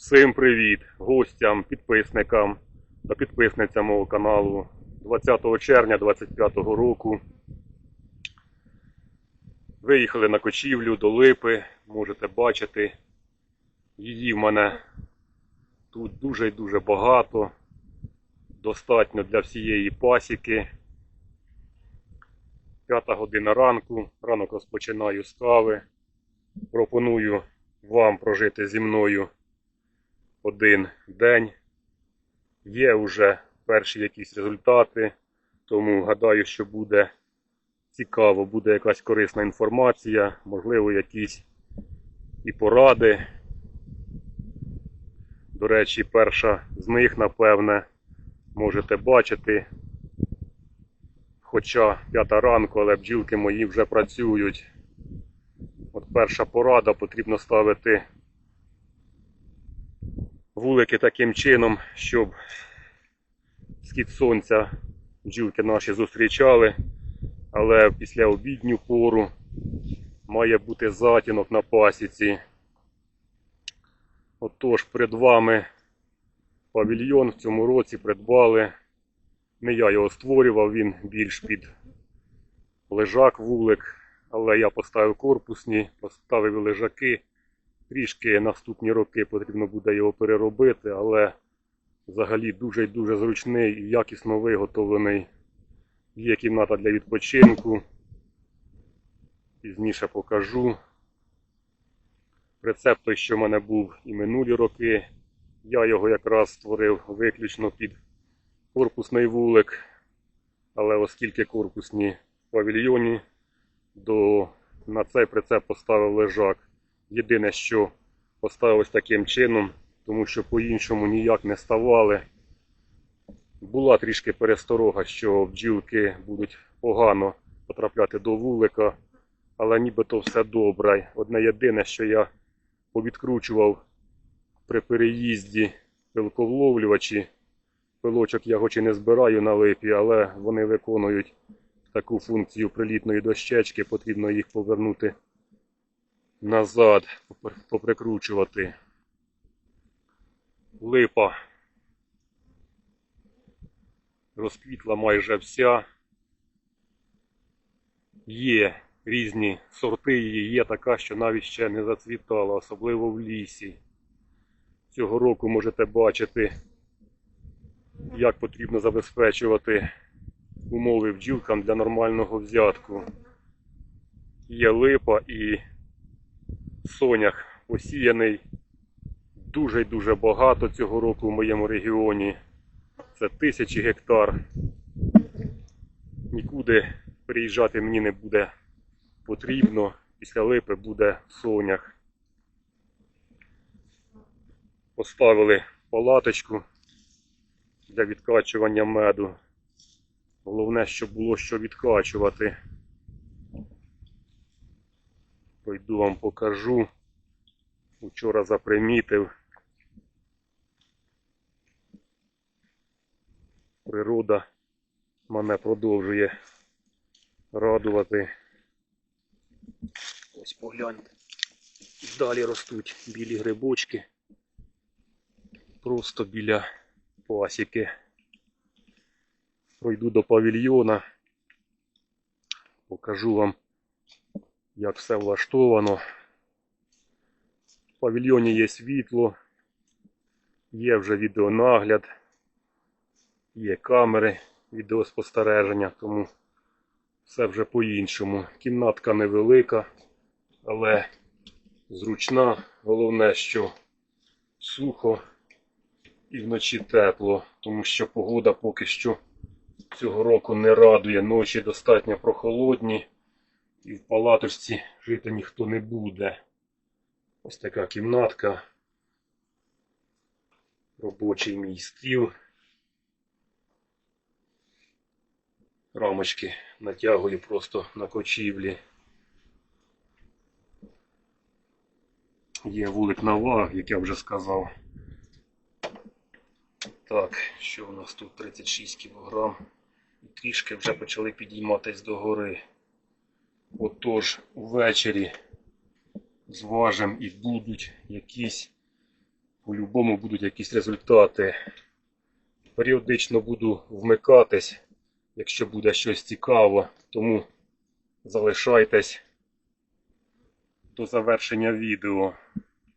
Всім привіт гостям, підписникам та підписницям мого каналу 20 червня 2025 року. Виїхали на кочівлю до Липи, можете бачити. Її в мене тут дуже і дуже багато. Достатньо для всієї пасіки. П'ята година ранку. Ранок розпочинаю з кави. Пропоную вам прожити зі мною один день. Є вже перші якісь результати, тому гадаю, що буде цікаво, буде якась корисна інформація, можливо, якісь і поради. До речі, перша з них, напевне, можете бачити. Хоча п'ята ранку, але бджілки мої вже працюють. От перша порада потрібно ставити вулики таким чином, щоб схід сонця бджілки наші зустрічали, але після обідню пору має бути затінок на пасіці. Отож, перед вами павільйон в цьому році придбали. Не я його створював, він більш під лежак вулик, але я поставив корпусні, поставив лежаки. Трішки наступні роки потрібно буде його переробити, але взагалі дуже і дуже зручний і якісно виготовлений. Є кімната для відпочинку. Пізніше покажу. Рецепт той, що в мене був і минулі роки. Я його якраз створив виключно під корпусний вулик. Але оскільки корпусні в павільйоні, до, на цей прицеп поставив лежак. Єдине, що поставив ось таким чином, тому що по-іншому ніяк не ставали. Була трішки пересторога, що бджілки будуть погано потрапляти до вулика, але нібито все добре. Одне єдине, що я повідкручував при переїзді пилковловлювачі. Пилочок я хоч і не збираю на липі, але вони виконують таку функцію прилітної дощечки, потрібно їх повернути назад, поприкручувати. Липа розквітла майже вся. Є різні сорти її, є така, що навіть ще не зацвітала, особливо в лісі. Цього року можете бачити, як потрібно забезпечувати умови бджілкам для нормального взятку. Є липа і сонях посіяний дуже дуже багато цього року в моєму регіоні. Це тисячі гектар. Нікуди переїжджати мені не буде потрібно. Після липи буде сонях. Поставили палаточку для відкачування меду. Головне, щоб було що відкачувати. Пойду вам покажу. Учора запримітив. Природа мене продовжує радувати. Ось погляньте. Далі ростуть білі грибочки. Просто біля пасіки. Пройду до павільйона. Покажу вам як все влаштовано. В павільйоні є світло, є вже відеонагляд, є камери відеоспостереження, тому все вже по-іншому. Кімнатка невелика, але зручна. Головне, що сухо і вночі тепло, тому що погода поки що цього року не радує. Ночі достатньо прохолодні і в палаточці жити ніхто не буде. Ось така кімнатка. Робочий мій стіл. Рамочки натягую просто на кочівлі. Є вулик на ваг, як я вже сказав. Так, що у нас тут 36 кг. І трішки вже почали підійматись до гори. Отож, увечері зважимо і будуть якісь По-любому будуть якісь результати. Періодично буду вмикатись, якщо буде щось цікаво. Тому залишайтесь до завершення відео.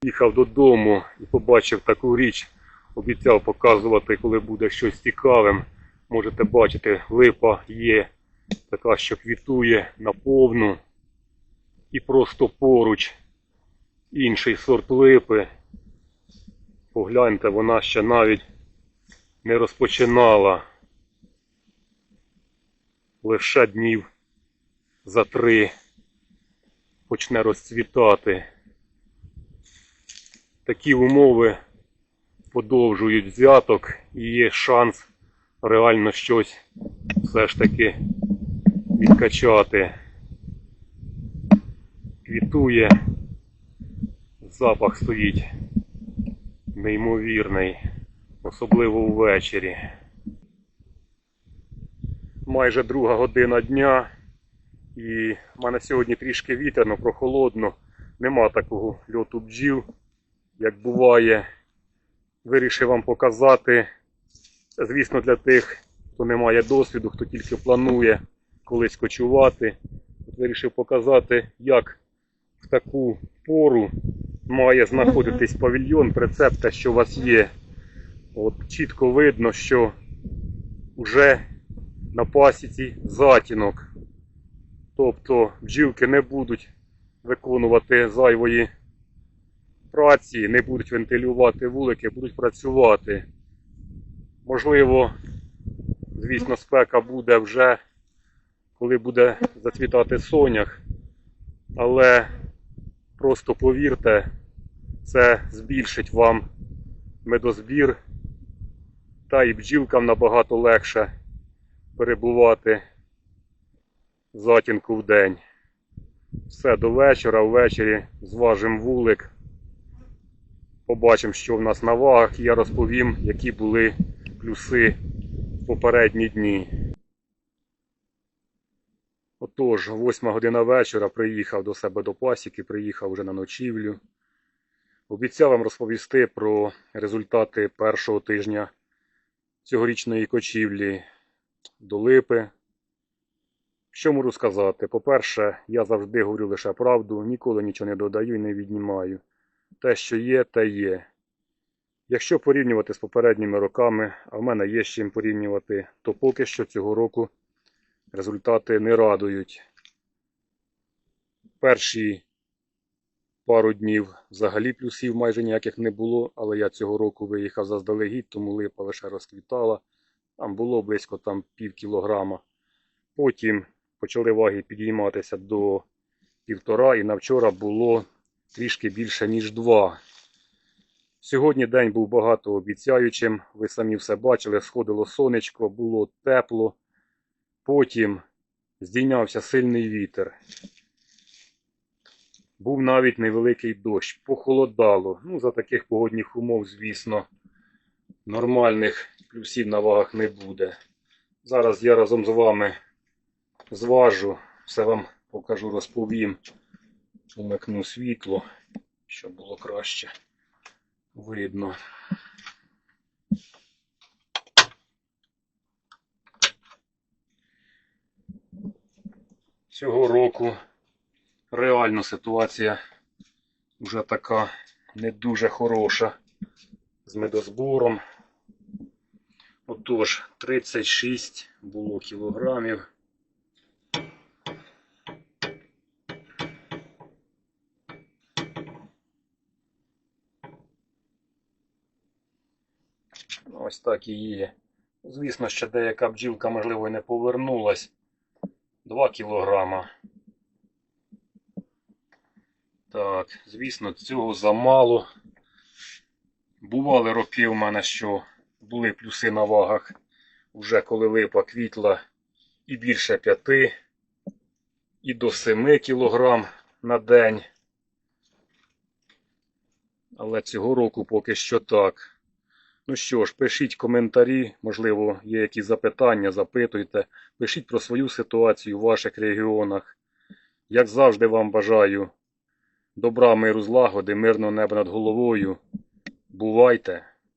Їхав додому і побачив таку річ. Обіцяв показувати, коли буде щось цікавим. Можете бачити, липа є така, що квітує наповну. І просто поруч інший сорт липи. Погляньте, вона ще навіть не розпочинала. Лише днів за три почне розцвітати. Такі умови подовжують взяток і є шанс реально щось все ж таки відкачати. Квітує, запах стоїть неймовірний, особливо ввечері. Майже друга година дня, і в мене сьогодні трішки вітерно, прохолодно, нема такого льоту бджіл, як буває. Вирішив вам показати, звісно, для тих, хто не має досвіду, хто тільки планує колись кочувати. От Вирішив показати, як в таку пору має знаходитись павільйон, прицеп, що у вас є. От чітко видно, що вже на пасіці затінок. Тобто бджілки не будуть виконувати зайвої праці, не будуть вентилювати вулики, будуть працювати. Можливо, звісно, спека буде вже, коли буде зацвітати сонях, але просто повірте, це збільшить вам медозбір, та і бджілкам набагато легше перебувати в затінку в день. Все до вечора, ввечері зважимо вулик. Побачимо, що в нас на вагах, і я розповім, які були плюси в попередні дні. Отож, восьма година вечора приїхав до себе до пасіки, приїхав вже на ночівлю. Обіцяв вам розповісти про результати першого тижня цьогорічної кочівлі до липи. Що можу сказати? По-перше, я завжди говорю лише правду, ніколи нічого не додаю і не віднімаю. Те, що є, те є. Якщо порівнювати з попередніми роками, а в мене є з чим порівнювати, то поки що цього року результати не радують. Перші пару днів взагалі плюсів майже ніяких не було, але я цього року виїхав заздалегідь, тому липа лише розквітала. Там було близько там, пів кілограма. Потім почали ваги підійматися до півтора і на вчора було трішки більше, ніж два. Сьогодні день був багато обіцяючим. Ви самі все бачили, сходило сонечко, було тепло. Потім здійнявся сильний вітер. Був навіть невеликий дощ, похолодало. Ну, за таких погодних умов, звісно, нормальних плюсів на вагах не буде. Зараз я разом з вами зважу, все вам покажу, розповім. Умикну світло, щоб було краще видно. Цього року реально ситуація вже така не дуже хороша з медозбором. Отож, 36 було кілограмів. Ось так і є. Звісно, що деяка бджілка, можливо, і не повернулась. 2 кілограма. Так, звісно, цього замало. Бували роки у мене, що були плюси на вагах, вже коли липа квітла і більше 5, і до 7 кілограм на день. Але цього року поки що так. Ну що ж, пишіть коментарі, можливо, є якісь запитання, запитуйте. Пишіть про свою ситуацію в ваших регіонах. Як завжди вам бажаю добра, миру, злагоди, мирного неба над головою. Бувайте!